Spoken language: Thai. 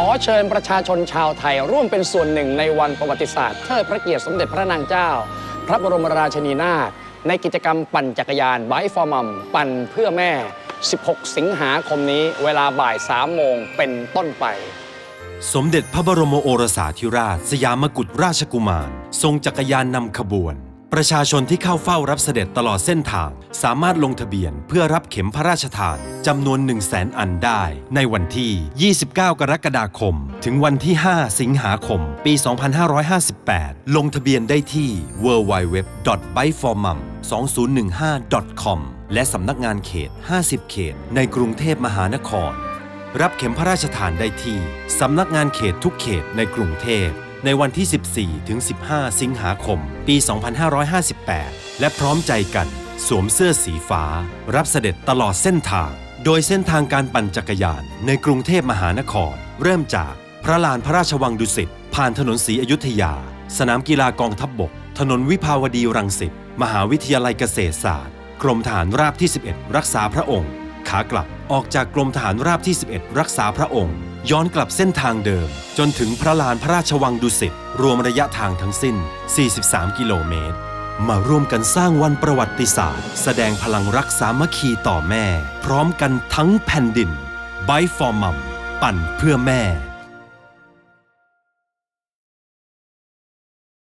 ขอเชิญประชาชนชาวไทย ร่วมเป็นส่วนหนึ่งในวันประวัติศาสตร์เทิดพระเกียรติสมเด็จพระนางเจ้า พระบรมราชินีนาถในกิจกรรมปั่นจักรยานไบฟอร์มัมปั่นเพื่อแม่ 16 สิงหาคมนี้เวลาบ่าย 3 โมงเป็นต้นไป สมเด็จพระบรมโอรสาธิราช สยามกุฎราชกุมาร ทรงจักรยานนำขบวน ประชาชนที่เข้าเฝ้ารับเสด็จตลอดเส้นทาง สามารถลงทะเบียนเพื่อรับเข็มพระราชทานจำนวน 1 0 0 0 0แสนอันได้ ในวันที่ 29 กรกฎาคม ถึงวันที่ 5 สิงหาคม ปี 2558 ลงทะเบียนได้ที่ www.byformum2015.com และสำนักงานเขต 50 เขต ในกรุงเทพมหานคร รับเข็มพระราชทานได้ที่สำนักงานเขตทุกเขตในกรุงเทพ ในวันที่ 14 ถึง 15 สิงหาคม ปี 2558 และพร้อมใจกันสวมเสื้อสีฟ้า รับเสด็จตลอดเส้นทาง โดยเส้นทางการปั่นจักรยานในกรุงเทพมหานคร เริ่มจากพระลานพระราชวังดุสิต ผ่านถนนศรีอยุธยา สนามกีฬากองทัพบบก ถนนวิภาวดีรังสิต มหาวิทยาลัยเกษตรศาสตร์ กรมทหารราบที่ 11 รักษาพระองค์ ขากลับออกจากกรมทหารราบที่ 11 รักษาพระองค์ ย้อนกลับเส้นทางเดิม จนถึงพระลานพระราชวังดุสิตรวมระยะทางทั้งสิ้น 43 กิโลเมตร มาร่วมกันสร้างวันประวัติศาสตร์ แสดงพลังรักสามัคคีต่อแม่ พร้อมกันทั้งแผ่นดินไบฟอร์มัมปั่นเพื่อแม่